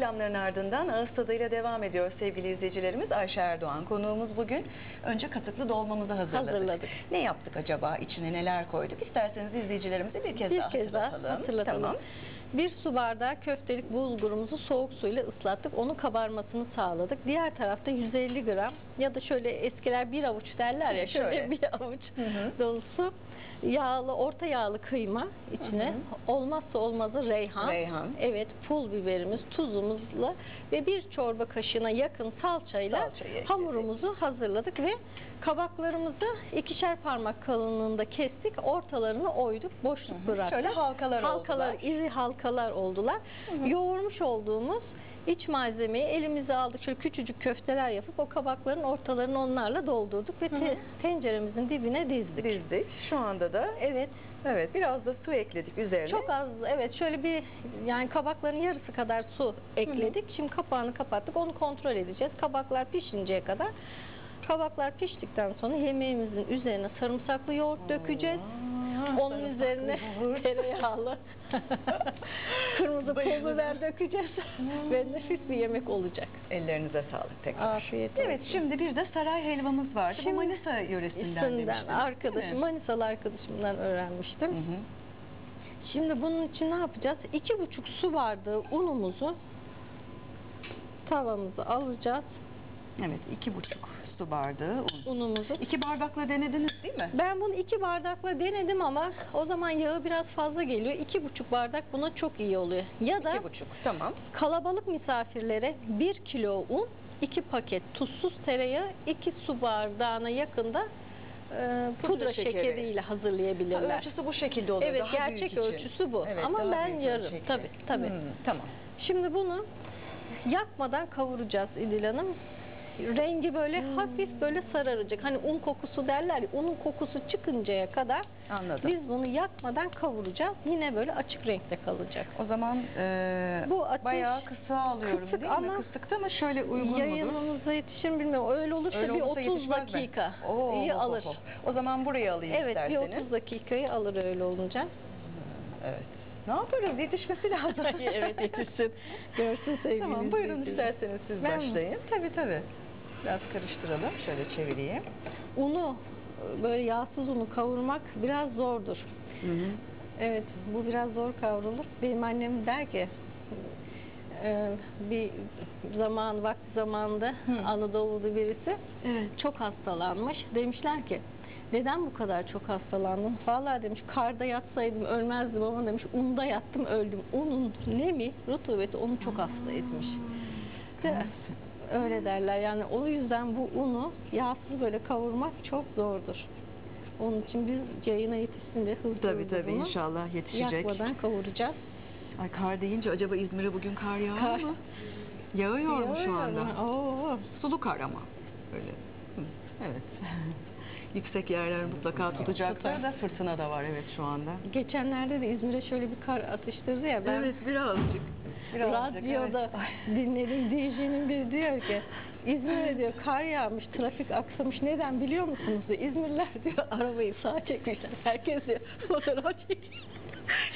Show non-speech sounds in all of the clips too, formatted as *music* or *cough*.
Reklamların ardından ağız tadıyla devam ediyor sevgili izleyicilerimiz. Ayşe Erdoğan konuğumuz bugün. Önce katıklı dolmamızı hazırladık. Hazırladık. Ne yaptık acaba? İçine neler koyduk? İsterseniz izleyicilerimize bir kez Bir daha kez daha hatırlatalım. hatırlatalım. Tamam. Bir su bardağı köftelik bulgurumuzu soğuk suyla ıslattık. Onun kabarmasını sağladık. Diğer tarafta 150 gram ya da şöyle eskiler bir avuç derler ya *laughs* şöyle, Şöyle. bir avuç Hı hı. dolusu yağlı orta yağlı kıyma içine Hı olmazsa olmazı reyhan. Reyhan. Evet pul biberimiz tuzumuzla ve bir çorba kaşığına yakın salçayla Salçayı hamurumuzu hazırladık ve kabaklarımızı ikişer parmak kalınlığında kestik. Ortalarını oyduk. Boşluk hı. bıraktık. Şöyle halkalar halkalar oldular. iri halkalar oldular. hı. Yoğurmuş olduğumuz iç malzemeyi elimize aldık. Şöyle küçücük köfteler yapıp o kabakların ortalarını onlarla doldurduk ve te- hı. tenceremizin dibine dizdik. Dizdik. Şu anda da Evet. evet biraz da su ekledik üzerine. Çok az evet şöyle bir yani kabakların yarısı kadar su ekledik. Şimdi kapağını kapattık. Onu kontrol edeceğiz. Kabaklar pişinceye kadar. Kabaklar piştikten sonra yemeğimizin üzerine sarımsaklı yoğurt dökeceğiz. Aa, Onun üzerine *laughs* tereyağlı *laughs* kırmızı pul Bayılırım. biber dökeceğiz *laughs* ve nefis bir yemek olacak. Ellerinize sağlık tekrar. Afiyet Evet olsun. şimdi bir de saray helvamız vardı. Şimdi- Bu Manisa yöresinden demiştiniz, arkadaşım, değil mi? Manisalı arkadaşımdan öğrenmiştim. Hı hı. Şimdi bunun için ne yapacağız? İki buçuk su bardağı unumuzu tavamıza alacağız. Evet iki buçuk su bardağı un. Unumuzu. İki bardakla denediniz değil mi? Ben bunu iki bardakla denedim ama o zaman yağı biraz fazla geliyor. İki buçuk bardak buna çok iyi oluyor. Ya da İki buçuk tamam. kalabalık misafirlere bir kilo un, iki paket tuzsuz tereyağı, iki su bardağına yakında e, pudra, Pudra şekeri. şekeriyle Ha, hazırlayabilirler. ölçüsü bu şekilde oluyor. Evet, daha gerçek büyük için. ölçüsü bu. Evet, Ama ben büyük yarım. ölçekli. Tabii, tabii. Hmm, tamam. Şimdi bunu yakmadan kavuracağız İdil Hanım. Rengi böyle Hmm. hafif böyle sararacak. Hani un kokusu derler ya, unun kokusu çıkıncaya kadar Anladım. biz bunu yakmadan kavuracağız. Yine böyle açık renkte kalacak. O zaman e, Bu ateş bayağı kısa alıyorum kısık değil mi? ama Kısıkta ama şöyle uygun mudur? Yayınımıza yetişir mi bilmiyorum. Öyle olursa Öyle bir olursa 30 yetişmez mi? dakika iyi alır. hop. O zaman buraya alayım Evet bir isterseniz. 30 dakikayı alır öyle olunca. Evet. Ne yaparız? Yetişmesi lazım. *laughs* evet yetişsin. Görsün sevgili Tamam buyurun izleyiciler. isterseniz siz Ben mi? başlayın. Tabii tabii. Biraz karıştıralım. Şöyle çevireyim. Unu böyle yağsız unu kavurmak biraz zordur. Evet, bu biraz zor kavrulur. Benim annem der ki e, bir zaman vakti zamanında Hı. Anadolu'da birisi Evet. çok hastalanmış. Demişler ki neden bu kadar çok hastalandın? Vallahi demiş karda yatsaydım ölmezdim ama demiş unda yattım öldüm. Unun nemi, rutubeti onu çok hasta etmiş. De, öyle derler yani o yüzden bu unu yağsız böyle kavurmak çok zordur. Onun için biz yayına yetişsin diye hızlı Tabii hızlı tabii bunu inşallah yetişecek. yakmadan kavuracağız. Ay kar deyince acaba İzmir'e bugün kar yağar Kar. mı? Yağıyor mu şu anda? Oo. Sulu kar ama. Öyle. Hı, Evet. *laughs* Yüksek yerler mutlaka tutacaktır da fırtına da var evet şu anda. Geçenlerde de İzmir'e şöyle bir kar atıştırdı ya ben Evet birazcık. Birazcık, radyoda evet. *laughs* dinledim DJ'nin biri diyor ki İzmir'e diyor kar yağmış, trafik aksamış. Neden biliyor musunuz diyor. İzmirliler *laughs* diyor arabayı sağa çekmişler. Herkes diyor *laughs* fotoğraf çekiyor.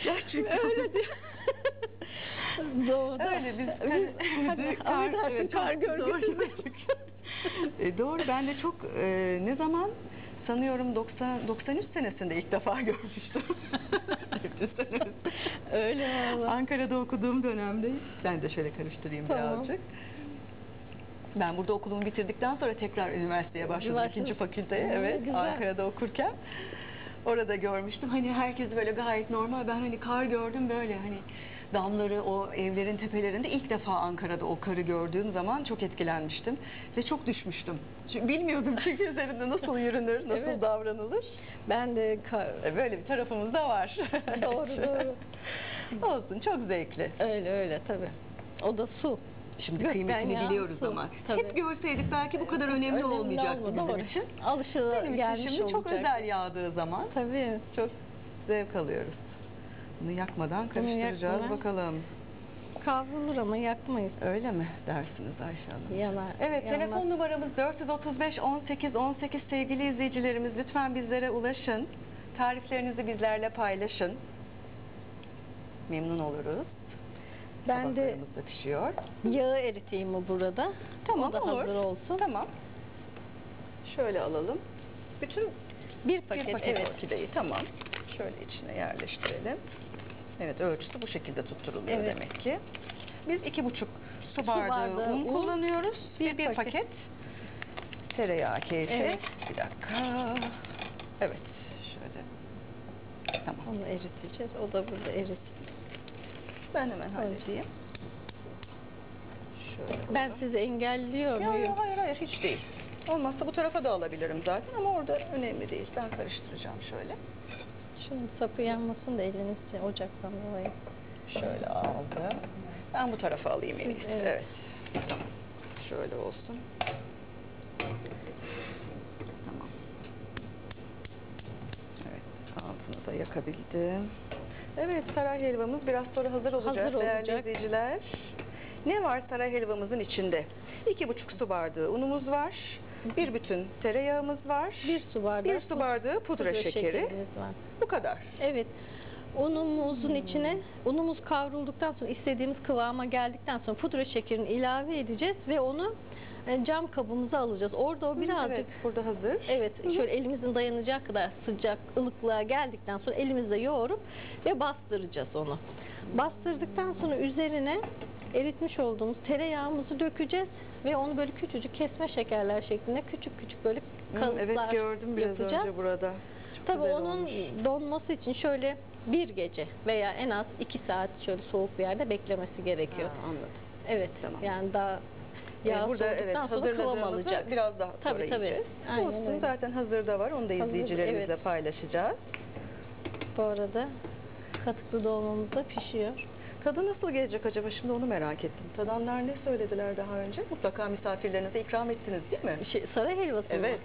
Gerçekten. Öyle diyor. Doğuda. Öyle biz Hadi, kar, affedersin, evet, kar çok görgüsü. doğru. e, doğru ben de çok e, ne zaman sanıyorum 90 93 senesinde ilk defa *laughs* görmüştüm. *laughs* 93 senesinde. Öyle valla. Ankara'da okuduğum dönemde ben de şöyle karıştırayım Tamam. birazcık. Ben burada okulumu bitirdikten sonra tekrar üniversiteye başladım. Başladın. ikinci fakülteye. Oo, Evet. güzel. Ankara'da okurken. Orada görmüştüm. Hani herkes böyle gayet normal. Ben hani kar gördüm böyle hani damları o evlerin tepelerinde ilk defa Ankara'da o karı gördüğüm zaman çok etkilenmiştim ve çok düşmüştüm. Çünkü bilmiyordum çünkü *laughs* üzerinde nasıl yürünür, nasıl Evet. davranılır. Ben de. E, Böyle bir tarafımız da var. Doğru, doğru. *laughs* Olsun çok zevkli. Öyle öyle tabii. O da su. Şimdi Gökten kıymetini biliyoruz su. ama Tabii. hep görseydik belki bu kadar önemli, olmayacaktı olmadı, bizim doğru. için. Alışılı Benim için gelmiş şimdi çok olacak. özel yağdığı zaman Tabii. çok zevk alıyoruz. Bunu yakmadan karıştıracağız yakmadan. bakalım. Kavrulur ama yakmayız. Öyle mi dersiniz Ayşe Hanım? Yanar. Evet yanmaz. telefon numaramız 435 18 18 sevgili izleyicilerimiz lütfen bizlere ulaşın. Tariflerinizi bizlerle paylaşın. Memnun oluruz. Ben de- pişiyor. Yağı eriteyim mi burada? Tamam o da olur. hazır olsun. Tamam. Şöyle alalım. Bütün Bir paket, bir paket evet. orkideyi tamam. Şöyle içine yerleştirelim. Evet ölçüsü bu şekilde tutturuluyor Evet. demek ki. Biz iki buçuk su Su bardağı, bardağı un, un, kullanıyoruz. bir Bir, paket. paket. tereyağı keyfi. Evet. Bir dakika. Evet. Şöyle. Tamam. Onu eriteceğiz. O da burada erit. Ben hemen halledeyim. Şöyle. Ben sizi engelliyor Yok muyum? yok hayır hayır hiç değil. Olmazsa bu tarafa da alabilirim zaten ama orada önemli değil. Ben karıştıracağım şöyle. Şunun sapı yanmasın da eliniz ocaktan dolayı. Şöyle aldım. Ben bu tarafa alayım en iyisi. Evet. Evet. Şöyle olsun. Tamam. Evet. Altını da yakabildim. Evet saray helvamız biraz sonra hazır olacak Hazır değerli olacak. izleyiciler. Ne var saray helvamızın içinde? İki buçuk su bardağı unumuz var. Bir bütün tereyağımız var. Bir su bardağı Bir su bardağı pudra, şekeri. şekerimiz var. Bu kadar. Evet. Unumuzun içine unumuz kavrulduktan sonra istediğimiz kıvama geldikten sonra pudra şekerini ilave edeceğiz ve onu e, cam kabımıza alacağız. Orada o birazcık Evet, burada hazır. Evet, şöyle elimizin dayanacağı kadar sıcak ılıklığa geldikten sonra elimizle yoğurup ve bastıracağız onu. Bastırdıktan sonra üzerine eritmiş olduğumuz tereyağımızı dökeceğiz ve onu böyle küçücük kesme şekerler şeklinde küçük küçük böyle kalıplar evet gördüm biraz yapacağız. önce burada. Çok Tabii onun olmuş. donması için şöyle bir gece veya en az iki saat şöyle soğuk bir yerde beklemesi gerekiyor. Ha, anladım. Evet, Tamam. yani daha yağ burada evet hazırladığımızı alacak. biraz daha sonra Tabii, tabii. yiyeceğiz. Aynen Olsun öyle. zaten hazırda var. Onu da Hazır, izleyicilerimizle evet. paylaşacağız. Bu arada katıklı dolmamız da pişiyor. Tadı nasıl gelecek acaba? Şimdi onu merak ettim. Tadanlar ne söylediler daha önce? Mutlaka misafirlerinize ikram ettiniz değil mi? Şey, saray helvası mı? Evet.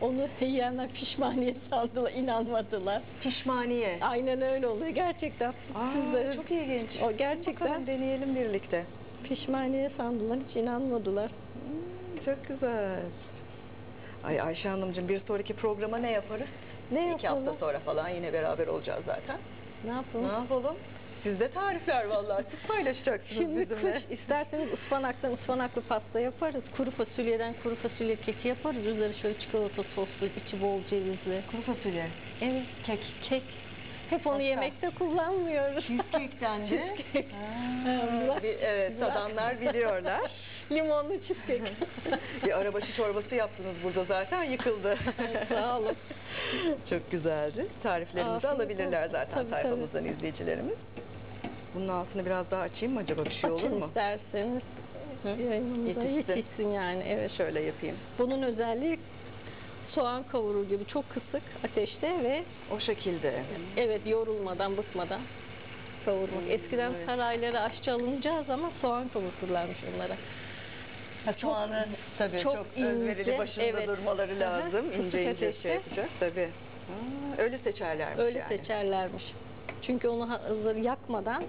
Onu yiyenler pişmaniye sandılar, inanmadılar. Pişmaniye. Aynen öyle oluyor gerçekten. Aa, Sizlerin- çok ilginç. O gerçekten Bakalım deneyelim birlikte. Pişmaniye sandılar, hiç inanmadılar. Hmm, çok güzel. Ay Ayşe Hanımcığım bir sonraki programa ne yaparız? Ne İki yapalım? hafta sonra falan yine beraber olacağız zaten. Ne yapalım? Ne yapalım? Sizde tarifler vallahi. Siz paylaşacaksınız Şimdi bizimle. kış isterseniz ıspanaktan ıspanaklı pasta yaparız. Kuru fasulyeden kuru fasulye keki yaparız. Üzeri şöyle çikolata soslu, içi bol cevizli. Kuru fasulye. Evet, kek. Kek. Hep onu yemekte kullanmıyoruz. Cheesecake'ten de. Cheesecake. Ha, bir- evet, tadanlar biliyorlar. *laughs* Limonlu cheesecake. bir arabaşı çorbası yaptınız burada zaten yıkıldı. Sağ olun. *laughs* Çok güzeldi. Tariflerimizi Afiyet alabilirler olsun. zaten Tabii, sayfamızdan izleyicilerimiz. Bunun altını biraz daha açayım mı acaba bir şey olur Açın mu? isterseniz. Hı? Yayınımıza Yetişsin. yetişsin yani. Evet. Şöyle yapayım. Bunun özelliği soğan kavurur gibi çok kısık ateşte ve O şekilde. evet yorulmadan, bıkmadan kavurmak. Hmm, Eskiden evet. saraylara aşçı alınacağı zaman soğan kavurturlarmış onlara. Ha, soğanı tabii çok, çok özverili ince, başında evet. durmaları hı, lazım. kısık ince ince ateşte. şey yapacak tabii. Ha, öyle seçerlermiş Öyle yani. seçerlermiş. Çünkü onu hazır yakmadan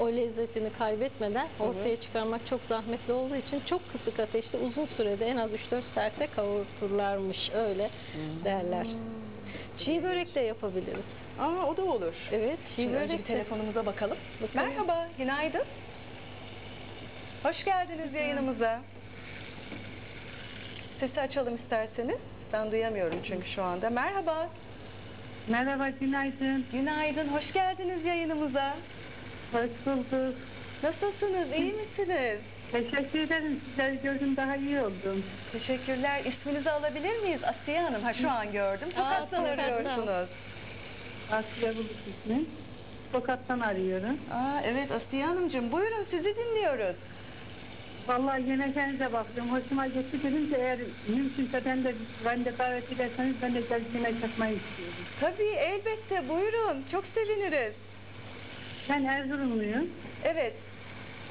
o lezzetini kaybetmeden ortaya çıkarmak çok zahmetli olduğu için çok kısık ateşte uzun sürede en az 3-4 saatte kavurturlarmış öyle Hmm. derler. Çiğ börek de yapabiliriz. Aa o da olur. Evet, çiğ Şimdi önce bir börek de. telefonumuza bakalım. Bakalım. Merhaba, günaydın. Hoş geldiniz yayınımıza. Sesi açalım isterseniz. Ben duyamıyorum çünkü şu anda. Merhaba, Merhaba, günaydın. günaydın. Hoş geldiniz yayınımıza. Hoş bulduk. Nasılsınız, iyi misiniz? Teşekkür ederim. Sizleri gördüm, daha iyi oldum. Teşekkürler. İsminizi alabilir miyiz? Asiye Hanım. Ha şu an gördüm. Tokat'tan Tokat'tan. arıyorsunuz. Asya Bulut ismim. Tokat'tan arıyorum. Aa, evet Asiye Hanımcığım. Buyurun sizi dinliyoruz. Vallahi yemeklerinize baktım. Hoşuma gitti. Dedim ki eğer mümkünse ben de, ben de davet ederseniz ben de gelip yemek yapmayı istiyorum. Tabii elbette. Buyurun. Çok seviniriz. Ben Erzurumluyum. Evet.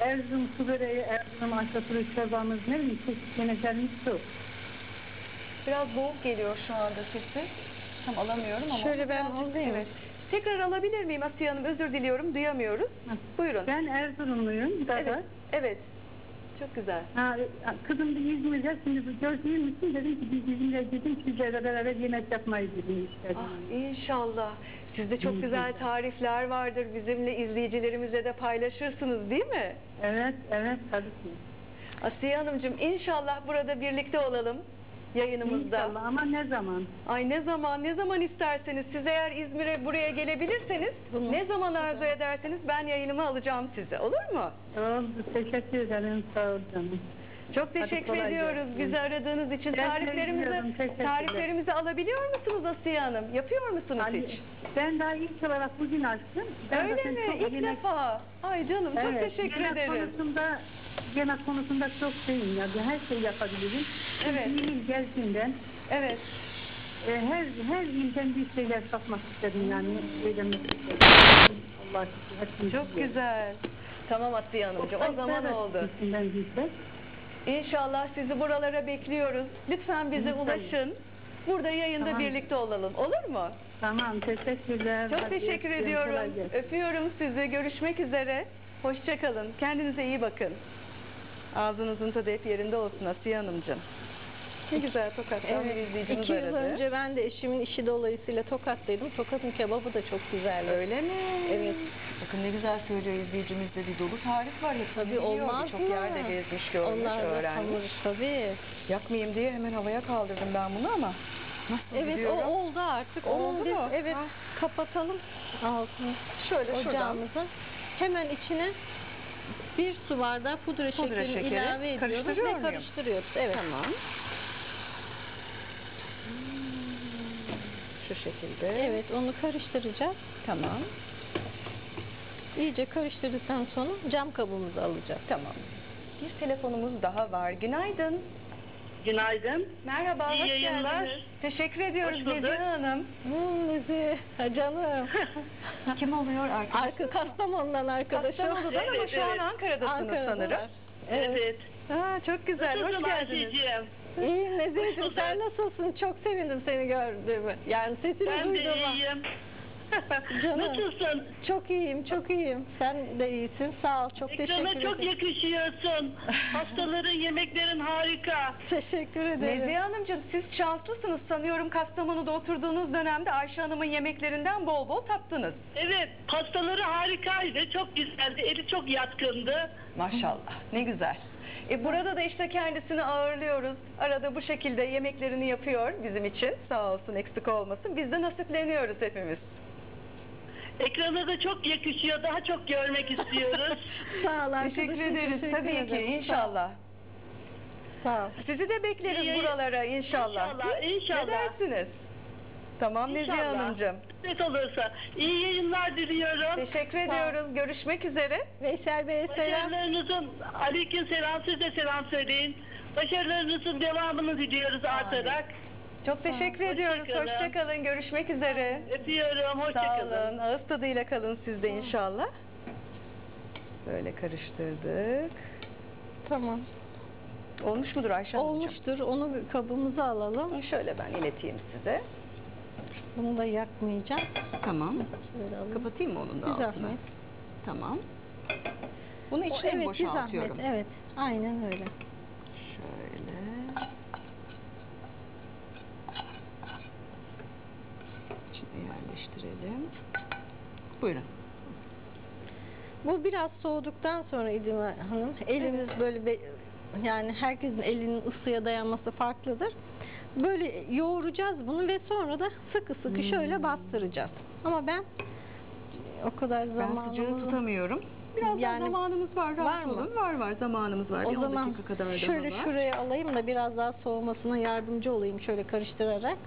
Erzurum su böreği, Erzurum aşçapırı çorbamız ne bileyim çeşit yemeklerimiz çok. Biraz boğuk geliyor şu anda sesi. Tam alamıyorum ama. Şöyle ben alayım. Evet. Tekrar alabilir miyim Asiye Hanım? Özür diliyorum. Duyamıyoruz. Hı. Buyurun. Ben Erzurumluyum. Dada. Evet. Evet. Çok güzel. Ha, kızım da İzmir'de şimdi bu gördüğüm için dedim ki biz İzmir'e gidin sizlerle beraber yemek yapmayı dedim istedim. Ah, inşallah. Sizde çok güzel. tarifler vardır. Bizimle izleyicilerimizle de paylaşırsınız değil mi? Evet, evet tabii ki. Asiye Hanımcığım inşallah burada birlikte olalım yayınımızda. İnşallah ama ne zaman? Ay ne zaman ne zaman isterseniz siz eğer İzmir'e buraya gelebilirseniz Bunu- ne zaman arzu ederseniz ben yayınımı alacağım size olur mu? Oldu, teşekkür ederim, sağ ol canım. Çok teşekkür ediyoruz gelsin. bizi aradığınız için. Ben Tariflerimizi tariflerimizi alabiliyor musunuz Asiye Hanım? Yapıyor musunuz Hani hiç? ben daha ilk olarak bugün açtım. Ben Öyle mi? çok İlk yemek- defa. Ay canım çok Evet, teşekkür yemek ederim. konusunda yemek konusunda çok şeyim ya. Her şeyi yapabilirim. Evet. Bir il geldiğinden Evet. e, her her ilden bir şeyler satmak istedim yani. Öğrenmek istedim. Allah hepimiz Çok biliyoruz. güzel. Tamam Asiye Hanımcığım o zaman Evet, oldu. içinden bilsek. İnşallah sizi buralara bekliyoruz. Lütfen bize Lütfen. ulaşın. Burada yayında Tamam. birlikte olalım. Olur mu? Tamam teşekkürler. Çok Hadi teşekkür ediyorum. Öpüyorum sizi. Görüşmek üzere. Hoşçakalın. Kendinize iyi bakın. Ağzınızın tadı hep yerinde olsun Asiye Hanımcığım. Ne güzel Tokat'tan bir Evet. izleyicimiz İki yıl aradı. önce ben de eşimin işi dolayısıyla Tokat'taydım. Tokat'ın kebabı da çok güzeldi. Öyle mi? Evet. Bakın ne güzel söylüyor izleyicimizde bir dolu tarif var. Hepsini Tabii olmaz mı? yerde gezmiş, görmüş, Onlar öğrenmiş. hamur tabii. Yakmayayım diye hemen havaya kaldırdım ben bunu ama. Nasıl Evet gidiyorum? o oldu artık. Oldu biz mu? evet Ha. kapatalım altını Şöyle şuradan. ocağımızı. Hemen içine bir su bardağı pudra, Pudra şekerini şekeri. ilave ediyoruz ve muyum? karıştırıyoruz. Evet. Tamam. Şu şekilde. Evet onu karıştıracağız. Tamam. İyice karıştırdıktan sonra cam kabımızı alacağız. Tamam. Bir telefonumuz daha var. Günaydın. Günaydın. Merhaba, İyi hoş yayınlar. geldiniz. Teşekkür ediyoruz Hoş bulduk. Hanım. Hmm, ha canım. *laughs* Kim oluyor arkadaş? Arka Kastamonu'dan arkadaşım. Kastamonu'dan ama Evet, şu an evet. Ankara'dasınız Ankara'dalar. sanırım. Evet. Ha, çok güzel, hoş Nasılsın geldiniz. Ayşe'ciğim? İyiyim Nezihe'cim Hoş sen nasılsın? Çok sevindim seni gördüğümü. Yani sesini Ben de duyduğuma. iyiyim. Canım. Nasılsın? Çok iyiyim, çok iyiyim. Sen de iyisin. Sağ ol. Çok Ekrana teşekkür çok ederim. yakışıyorsun. *laughs* Pastaların, yemeklerin harika. Teşekkür ederim. Nezihe Hanımcığım siz şanslısınız sanıyorum Kastamonu'da oturduğunuz dönemde Ayşe Hanım'ın yemeklerinden bol bol tattınız. Evet, pastaları harikaydı. Çok güzeldi. Eli çok yatkındı. Maşallah ne güzel. E burada da işte kendisini ağırlıyoruz. Arada bu şekilde yemeklerini yapıyor bizim için. Sağ olsun eksik olmasın. Biz de nasipleniyoruz hepimiz. Ekrana da çok yakışıyor. Daha çok görmek istiyoruz. *laughs* Sağ ol arkadaşım. Teşekkür ederiz teşekkür tabii ki ederim. inşallah. Sağ ol. Sizi de bekleriz İyi- buralara inşallah. İnşallah, inşallah. Ne dersiniz? Tamam Nezihe İnşallah. Hanımcığım. Kısmet olursa. İyi yayınlar diliyorum. Teşekkür Sağ ol. ediyoruz. Görüşmek üzere. Veysel Bey'e selam. Başarılarınızın, aleyküm selam, siz de selam söyleyin. Başarılarınızın devamını diliyoruz artarak. Çok teşekkür Hoşça ediyoruz. kalın. Hoşçakalın. Görüşmek üzere. Öpüyorum, Sağ olun. hoşçakalın. Ağız tadıyla kalın siz de inşallah. Böyle karıştırdık. Tamam. Olmuş mudur Ayşe Hanımcığım? Olmuştur. Onu bir kabımıza alalım. Şöyle ben ileteyim size. Bunu da yakmayacağım. Tamam. Şöyle alalım. Kapatayım mı onun da Bir altını? zahmet. Tamam. Bunu O, içine mi evet bir zahmet. boşaltıyorum? Evet. Aynen öyle. Şöyle. İçine yerleştirelim. Buyurun. Bu biraz soğuduktan sonra İdime Hanım elimiz böyle be- yani herkesin elinin ısıya dayanması farklıdır. Böyle yoğuracağız bunu ve sonra da sıkı sıkı Hmm. şöyle bastıracağız. Ama ben o kadar Ben zamanımı sıcağı tutamıyorum. Biraz Yani- zamanımız var. Var Rahat mı? olun. Var var zamanımız var. o Bir 10 zaman dakika kadar şöyle daha var. şuraya alayım da biraz daha soğumasına yardımcı olayım şöyle karıştırarak.